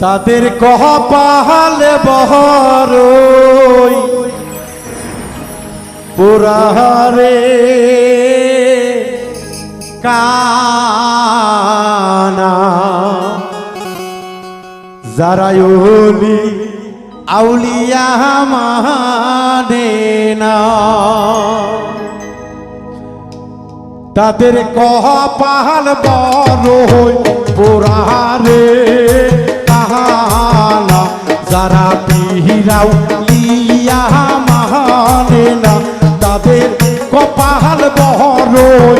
তাদের কপালে বহরই। পুরারে কানা। যারায়লি আউলিয়া মানে না। তাদের কপাল বড় পোড়ারে কাহানা যারা পিহিরাও লিয়া মহানে না তাদের কপাল বহরই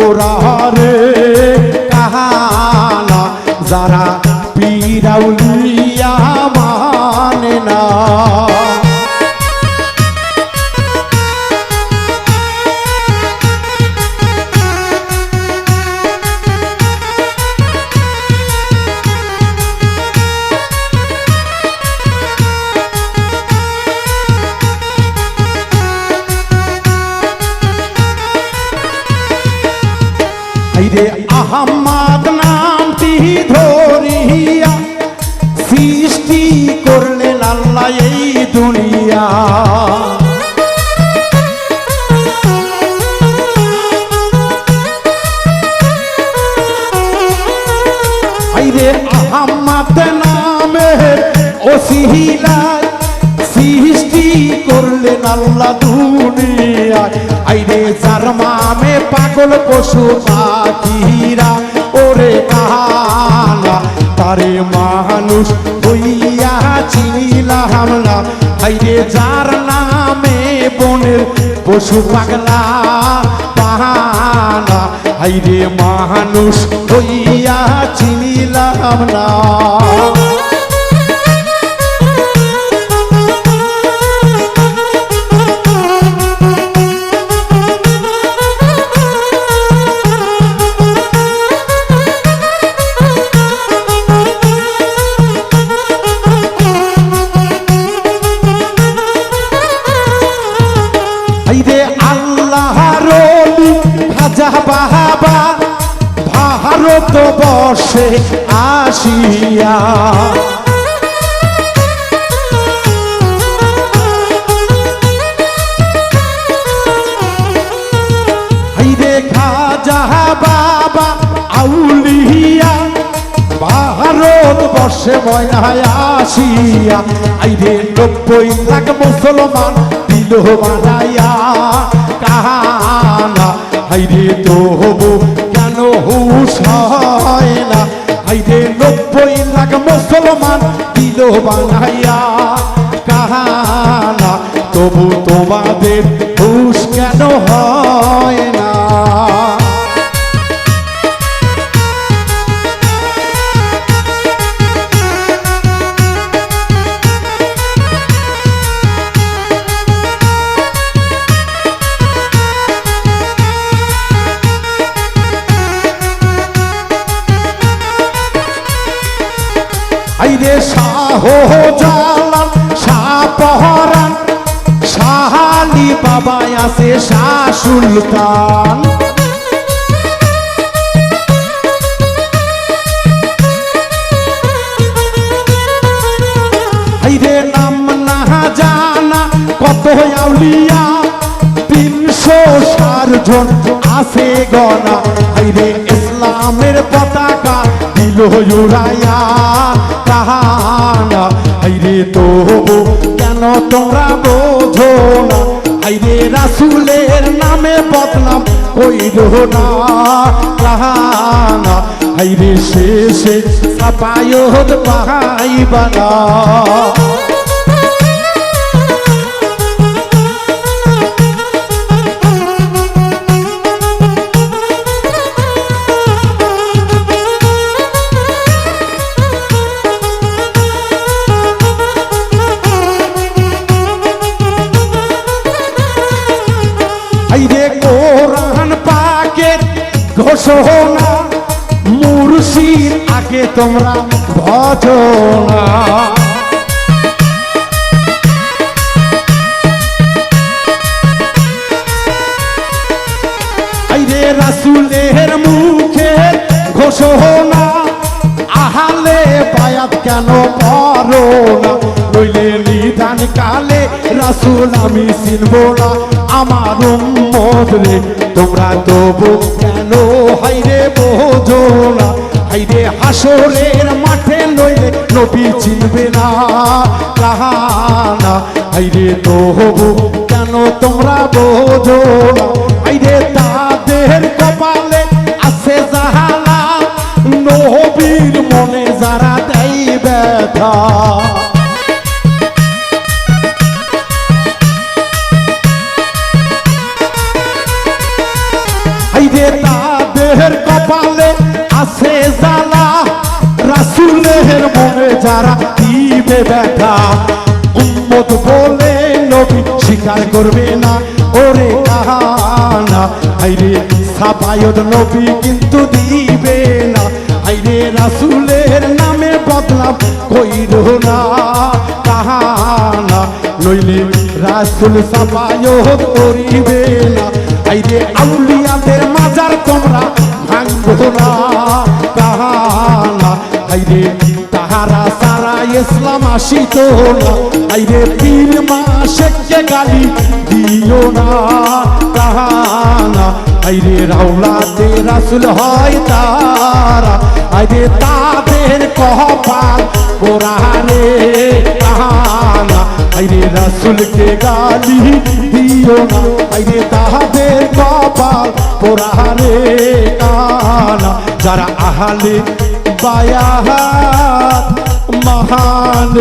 ওরা রে কাহানা যারা পিরাও আল্লাহ এই দুনিয়া। সৃষ্টি করলেন আল্লাহ দুনিয়ায়। আইরে যার মামে পাগল পশু পাখিরা পশু পাগলা পাহানা। আইরে মানুষ হইয়া চিনিলাম না। আইরে আল্লাহ রলি খাজা বাহাবা, ভারত বর্ষে আসিয়া। আইরে খাজা বর্ষে ময়ায় আসিয়া। আইরে নব্বই লাখ মুসলমান দিল বানাইয়া কাহানা তো তবু কেন হুশ হয় না? আইরে নব্বই লাখ মুসলমান দিল বানাইয়া কাহানা তবু তোমাদের আইরে শাহ জালাল শাহপহরান শাহালি বাবা আছে, শাহ সুলতান। আছে গনা। আইরে ইসলামের পতাকা দিল উড়াইয়া কাহানা হাইরে তো কেন তোমরা বোঝো না হাইরে রাসুলের নামে বদনাম কইর না কাহানা হাইরে শেষে সাপায়ত পাইবানা মুর্শিদ আগে তোমরা ভজনা। রাসুলের মুখে বায়াত কেন করো না নিদান কালে রাসুল, আমি চিনব না আমার রে তোমরা তবু কেন হাইরে বোঝো না, হাইরে হাসরের মাঠে নইলে নবী চিনবে না হাইরে তবু কেন তোমরা বোঝো হাইরে তাদের কপালে আছে জাহালা নবীর মনে যারা দেয় ব্যথা। যারা দিবে ব্যথা, উম্মত বলে নবী স্বীকার করবে না। ওরে কাহানা হাইরে সাবায়ত নবী কিন্তু দিবে না। হাইরে রাসুলের নামে বদলাম কইর না। কাহানা, নইলে রাসুল সাবায়ত করিবে না। আইরে আউলিয়াদের মাজার তোমরা না। কাহানা আইরে তাহারা ইসলাম আসিত না। আইরে পীর মাসেককে গালি দিও না কাহানা আইরে রাউলাতে রাসুল হয় তারা। আইরে তাদের কপাল কোরআনে কাহানা আইরে রাসুলকে গালি দিও না। আইরে তাহাদের কপাল পোড়ারে কানা যারা আহালে বায়াহাত મહાન